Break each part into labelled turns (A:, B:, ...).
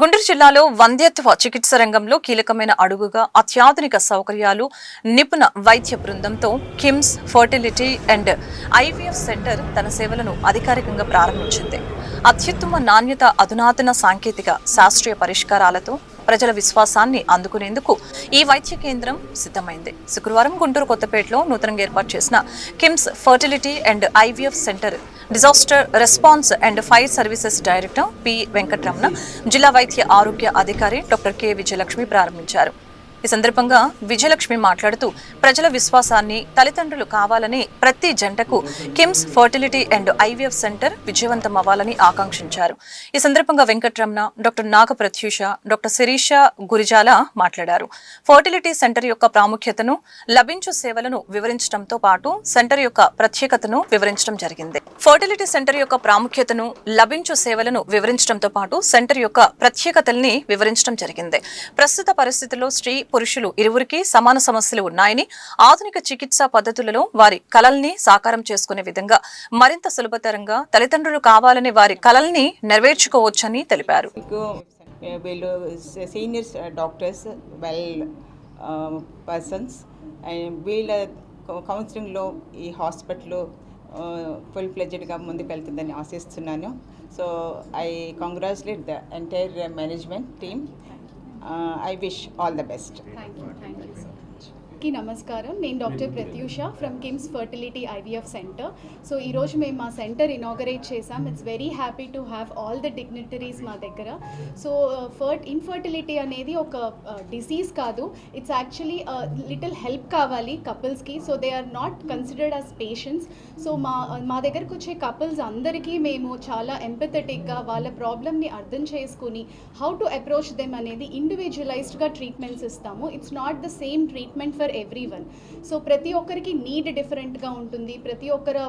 A: గుంటూరు జిల్లాలో వంద్యత్వ చికిత్స రంగంలో కీలకమైన అడుగుగా అత్యాధునిక సౌకర్యాలు నిపుణ వైద్య బృందంతో KIMS fertility and IVF center తన సేవలను అధికారికంగా ప్రారంభించింది. అత్యుత్తమ నాణ్యత అధునాతన సాంకేతిక శాస్త్రీయ పరిష్కారాలతో ప్రజల విశ్వాసాన్ని అందుకునేందుకు ఈ వైద్య కేంద్రం సిద్ధమైంది. శుక్రవారం గుంటూరు కొత్తపేటలో నూతనంగా ఏర్పాటు చేసిన KIMS fertility and IVF center disaster response and fire services director P Venkataramana జిల్లా వైద్య ఆరోగ్య అధికారి డాక్టర్ కె. విజయలక్ష్మి ప్రారంభించారు. ఈ సందర్భంగా విజయలక్ష్మి మాట్లాడుతూ ప్రజల విశ్వాసాన్ని తల్లిదండ్రులు కావాలని ప్రతి జంటకు KIMS fertility and IVF center విజయవంతం అవ్వాలని ఆకాంక్షించారు. ఈ సందర్భంగా వెంకటరమణ డాక్టర్ నాగ ప్రత్యూష డాక్టర్ శిరీష గురిజాల మాట్లాడారు. ఫర్టిలిటీ సెంటర్ యొక్క ప్రాముఖ్యతను లభించు సేవలను వివరించడంతో పాటు సెంటర్ యొక్క ప్రత్యేకతను వివరించడం జరిగింది. ఫర్టిలిటీ సెంటర్ యొక్క ప్రాముఖ్యతను లభించు సేవలను వివరించడంతో పాటు సెంటర్ యొక్క ప్రత్యేకతల్ని వివరించడం జరిగింది. ప్రస్తుత పరిస్థితుల్లో స్త్రీ పురుషులు ఇరువురికి సమాన సమస్యలు ఉన్నాయని ఆధునిక చికిత్సా పద్ధతులలో వారి కలల్ని సాకారం చేసుకునే విధంగా మరింత సులభతరంగా తల్లిదండ్రులు కావాలని వారి కలల్ని నెరవేర్చుకోవచ్చని తెలిపారు.
B: వీళ్ళు seniors doctors well persons and వీళ్ళ కౌన్సిలింగ్లో ఈ హాస్పిటల్ ఫుల్ ఫ్లెడ్జెడ్గా ముందుకు వెళ్తుందని ఆశిస్తున్నాను. So I congratulate the entire management team I wish all the best
C: thank you thank you so much కి నమస్కారం. నేను doctor Prathyusha from KIMS fertility IVF center so ఈరోజు మేము మా సెంటర్ ఇనాగరేట్ చేసాం. It's very happy to have all the dignitaries మా దగ్గర. So ఫర్ట్ infertility అనేది ఒక డిసీజ్ కాదు. ఇట్స్ యాక్చువల్లీ లిటిల్ హెల్ప్ కావాలి కపుల్స్కి so they are not considered as patients so మా మా దగ్గరకు వచ్చే కపుల్స్ అందరికీ మేము చాలా ఎంపథెటిక్గా వాళ్ళ ప్రాబ్లమ్ని అర్థం చేసుకుని హౌ టు అప్రోచ్ దెమ్ అనేది ఇండివిజువలైజ్డ్గా ట్రీట్మెంట్స్ ఇస్తాము. It's not the same treatment for everyone so ప్రతి ఒక్కరికి నీడ్ డిఫరెంట్గా ఉంటుంది. ప్రతి ఒక్కరు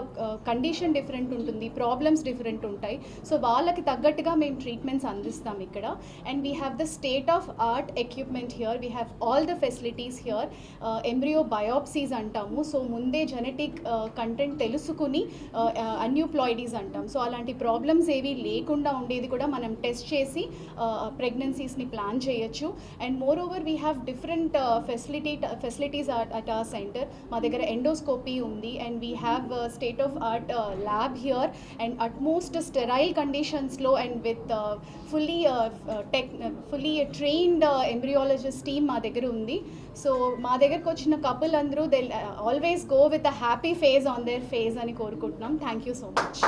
C: కండిషన్ డిఫరెంట్ ఉంటుంది. ప్రాబ్లమ్స్ డిఫరెంట్ ఉంటాయి. సో వాళ్ళకి తగ్గట్టుగా మేము ట్రీట్మెంట్స్ అందిస్తాం ఇక్కడ. And we have the state of art equipment here we have all the facilities here embryo biopsies అంటాము. సో ముందే జెనెటిక్ కంటెంట్ తెలుసుకుని అన్యూప్లాయిడీస్ అంటాం. సో అలాంటి ప్రాబ్లమ్స్ ఏవి లేకుండా ఉండేది కూడా మనం టెస్ట్ చేసి ప్రెగ్నెన్సీస్ని ప్లాన్ చేయొచ్చు. And moreover we have different facility facility facilities at ఆ సెంటర్ మా దగ్గర ఎండోస్కోపీ ఉంది and we have state of art lab here and utmost sterile కండిషన్స్లో and with fully tech fully trained embryologist team మా దగ్గర ఉంది. So మా దగ్గరకు వచ్చిన కపుల్ అందరూ they always go with a happy phase on their phase అని కోరుకుంటున్నాం. Thank you so much